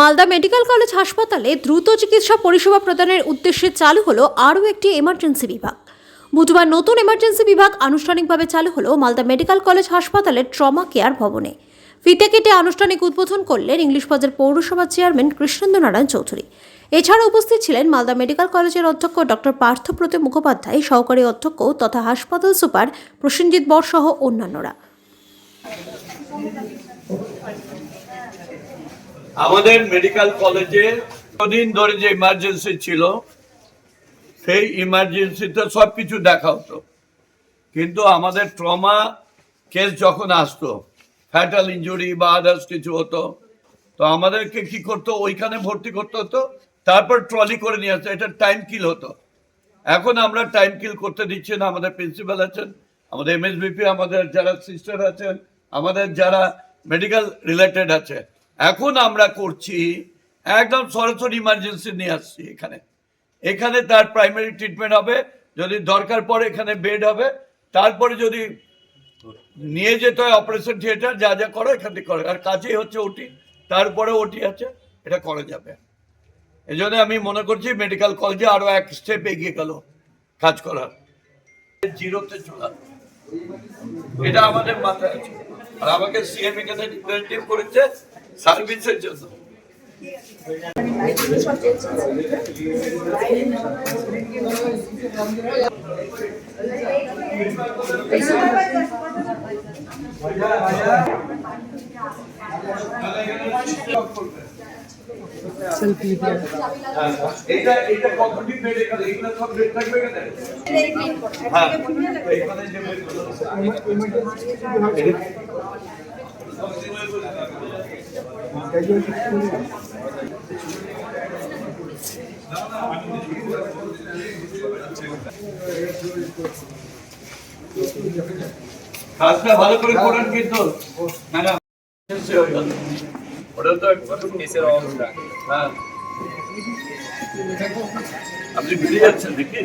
Malda medical college হাসপাতালে দ্রুত চিকিৎসা পরিষেবা প্রদানের উদ্দেশ্যে চালু হলো আরও একটি এমার্জেন্সি বিভাগ। বুধবার নতুন এমার্জেন্সি বিভাগ আনুষ্ঠানিকভাবে চালু হলো মালদা মেডিকেল কলেজ হাসপাতালের ট্রমা কেয়ার ভবনে। ফিতে কেটে আনুষ্ঠানিক উদ্বোধন করলেন ইংলিশ বাজার পৌরসভার চেয়ারম্যান কৃষ্ণেন্দ্র নারায়ণ চৌধুরী। এছাড়া উপস্থিত ছিলেন মালদা মেডিকেল কলেজের অধ্যক্ষ ডক্টর পার্থপ্রতিম মুখোপাধ্যায়, সহকারী অধ্যক্ষ তথা হাসপাতাল সুপার প্রসেনজিৎ বর সহ অন্যান্যরা। আমাদের মেডিকেল কলেজে কদিন ধরে যে ইমার্জেন্সি ছিল, সেই ইমার্জেন্সিতে সব কিছু দেখা হতো। কিন্তু আমাদের ট্রমা কেস যখন আসতো ফ্যাটাল ইঞ্জুরি বা আদার্স কিছু হতো, তো আমাদেরকে কি করতো, ওইখানে ভর্তি করতে হতো, তারপর ট্রলি করে নিয়ে আসতো, এটা টাইম কিল হতো। এখন আমরা টাইম কিল করতে দিচ্ছি না, আমাদের প্রিন্সিপাল আছেন, আমাদের এমএসবিপি আমাদের যারা সিস্টার আছেন আমাদের যারা মেডিকেল রিলেটেড আছে, এখন আমরা করছি, একদম সরাসরি ইমার্জেন্সি নিয়ে আসছি এখানে। এখানে তার প্রাইমারি ট্রিটমেন্ট হবে, যদি দরকার পড়ে এখানে বেড হবে, তারপরে যদি নিয়ে যেতে হয় অপারেশন থিয়েটার যা যা করো এখান থেকে করো। আর কাছেই হচ্ছে ওটি তারপরে ওটি আছে, এটা করা যাবে। এই জন্য আমি মনে করছি মেডিকেল কলেজে আরও এক স্টেপ এগিয়ে গেল কাজ করার। জিরোতে চলা। এটা আমাদের মাথায় আছে। আর আমাকে সিএম এখানে রিপ্রেজেন্টেটিভ করেছে সার্ভিসের জন্য। হ্যাঁ কাজটা ভালো করে করেন কিন্তু। ম্যাডাম ওটা তো একবার কেসের অবস্থা হ্যাঁ আপনি বেরিয়ে যাচ্ছেন দেখি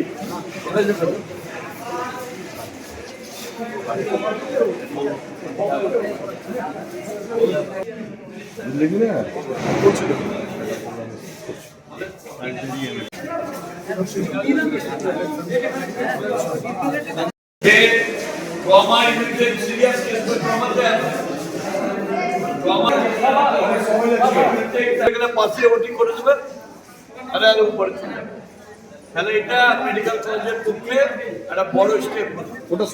কোথায় যাবেন যে ট্রমা ইমিডিয়েট সিরিয়াস কেস তো ট্রমাতে আছে ট্রমা পাশে ওটি করে আরে আর উপরে তাহলে এটা মেডিকেল কলেজের পক্ষে একটা বড় স্টেপ ওটা